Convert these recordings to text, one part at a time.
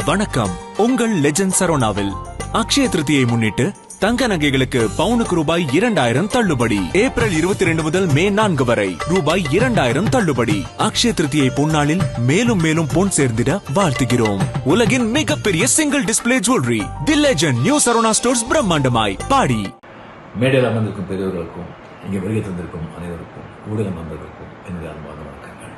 வணக்கம். உங்கள் லெஜண்ட் சரோனாவில் அக்ஷய திருத்தியை முன்னிட்டு தங்க நகைகளுக்கு பவுனுக்கு ரூபாய் இரண்டாயிரம் தள்ளுபடி. ஏப்ரல் இருபத்தி ரெண்டு முதல் மே நான்கு வரை ரூபாய் இரண்டாயிரம் தள்ளுபடி. அக்ஷய திருத்தியை பொன்னாளில் மேலும் மேலும் பொன் சேர்ந்திட வாழ்த்துகிறோம். உலகின் மிகப்பெரிய single display jewellery the legend new Saravana stores பிரம்மாண்டமாய் பாடி. மேடையில் அமர்ந்திருக்கும் பெரியவர்களுக்கும் இங்கே வருகை தந்திருக்கும் அனைவருக்கும் ஊடக நண்பர்களுக்கும் என்னுடைய அன்பான வணக்கங்கள்.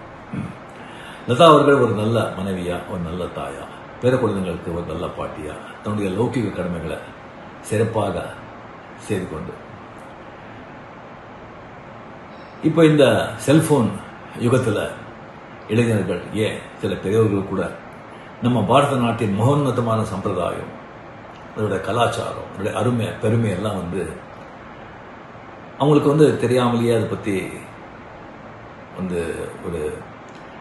லதா அவர்கள் ஒரு நல்ல மனைவியா ஒரு நல்ல தாயா? பேர குழந்தைங்களுக்கு ஒரு நல்ல பாட்டியா? தன்னுடைய லௌகிக கடமைகளை சிறப்பாக செய்து கொண்டு. இப்போ இந்த செல்ஃபோன் யுகத்தில் இளைஞர்கள் ஏன் சில பெரியவர்கள் கூட நம்ம பாரத நாட்டின் மகோன்னதமான சம்பிரதாயம் அதோட கலாச்சாரம் அதோட அருமை பெருமை எல்லாம் வந்து அவங்களுக்கு வந்து தெரியாமலேயே அதை பற்றி வந்து ஒரு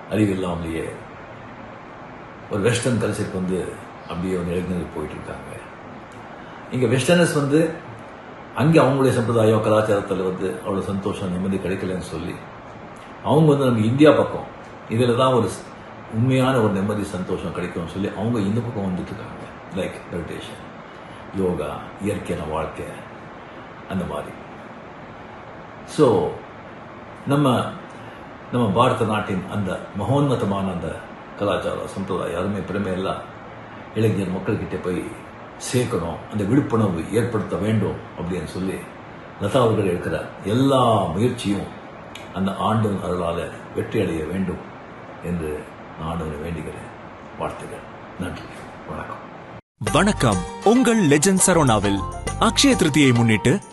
அறிவு இல்லாமலேயே ஒரு வெஸ்டர்ன் கல்ச்சருக்கு வந்து அப்படியே ஒரு இளைஞர்கள் போயிட்டு இருக்காங்க இங்கே வெஸ்டர்னர்ஸ் வந்து அங்கே அவங்களுடைய சம்பிரதாயம் கலாச்சாரத்தில் வந்து அவ்வளோ சந்தோஷம் நிம்மதி கிடைக்கலன்னு சொல்லி அவங்க வந்து நம்ம இந்தியா பக்கம் இதில் தான் ஒரு உண்மையான ஒரு நிம்மதி சந்தோஷம் கிடைக்கும்னு சொல்லி அவங்க இந்த பக்கம் வந்துட்டு இருக்காங்க லைக் மெடிடேஷன் யோகா இயற்கையான வாழ்க்கை அந்த மாதிரி. ஸோ நம்ம நம்ம பாரத நாட்டின் அந்த மகோன்னதமான அந்த கலாச்சாரம் சம்பிரதாயம் யாருமே பெருமை எல்லாம் இளைஞர் மக்கள்கிட்ட போய் சேர்க்கணும் அந்த விழிப்புணர்வு ஏற்படுத்த வேண்டும் அப்படின்னு சொல்லி லதா அவர்கள் எடுக்கிற எல்லா முயற்சியும் அந்த ஆண்டவன் அருளால வெற்றி அடைய வேண்டும் என்று நான் ஆண்டவரை வேண்டுகிறேன். வாழ்த்துகள் நன்றி. வணக்கம். வணக்கம். உங்கள் லெஜண்ட் சரோனாவில் அக்ஷய திருதியை முன்னிட்டு